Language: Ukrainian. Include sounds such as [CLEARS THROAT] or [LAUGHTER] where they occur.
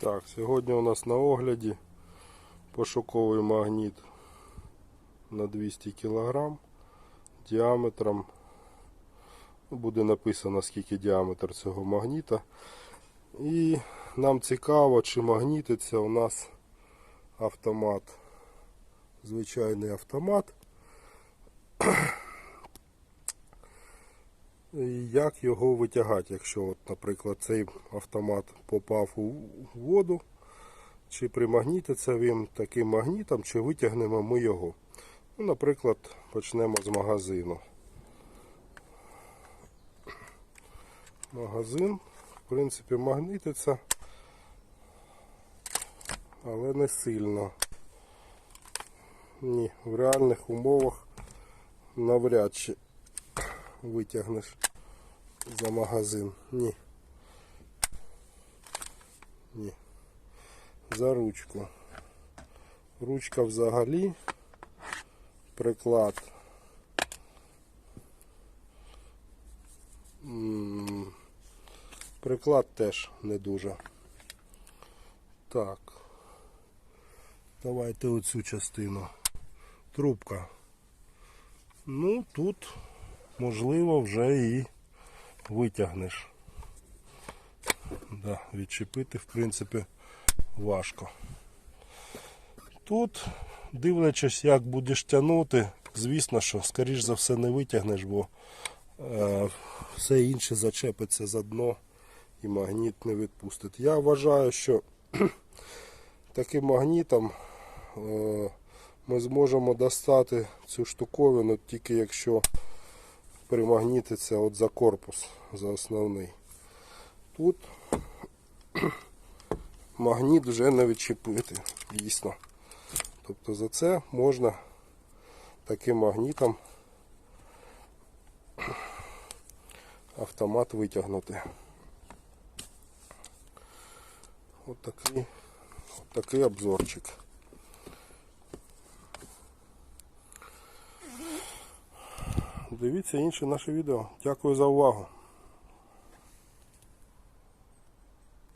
Так, сьогодні у нас на огляді пошуковий магніт на 200 кг діаметром. ну, Буде написано скільки діаметр цього магніта. І нам цікаво, чи магнітиться у нас автомат. Звичайний автомат. Як його витягати, якщо, от, наприклад, цей автомат попав у воду, чи примагнітиться він таким магнітом, чи витягнемо ми його. Ну, наприклад, почнемо з магазину. Магазин, в принципі, магнітиться, але не сильно. Ні, в реальних умовах навряд чи витягнеш за магазин. Ні. Ні. За ручку. Ручка взагалі. Приклад. Приклад теж не дуже. Так. Давайте оцю частину. Трубка. Ну, тут можливо вже і витягнеш. Да, відчепити, в принципі, важко. Тут, дивлячись, як будеш тягнути, звісно, що, скоріш за все, не витягнеш, бо е, все інше зачепиться за дно і магніт не відпустить. Я вважаю, що [CLEARS THROAT] таким магнітом е, ми зможемо достати цю штуковину тільки якщо примагнітиться от за корпус, за основний. Тут [CLEARS THROAT] магніт вже не відчепити, дійсно. Тобто за це можна таким магнітом [CLEARS THROAT] автомат витягнути. От такий, от такий обзорчик. Дивіться інші наші відео. Дякую за увагу.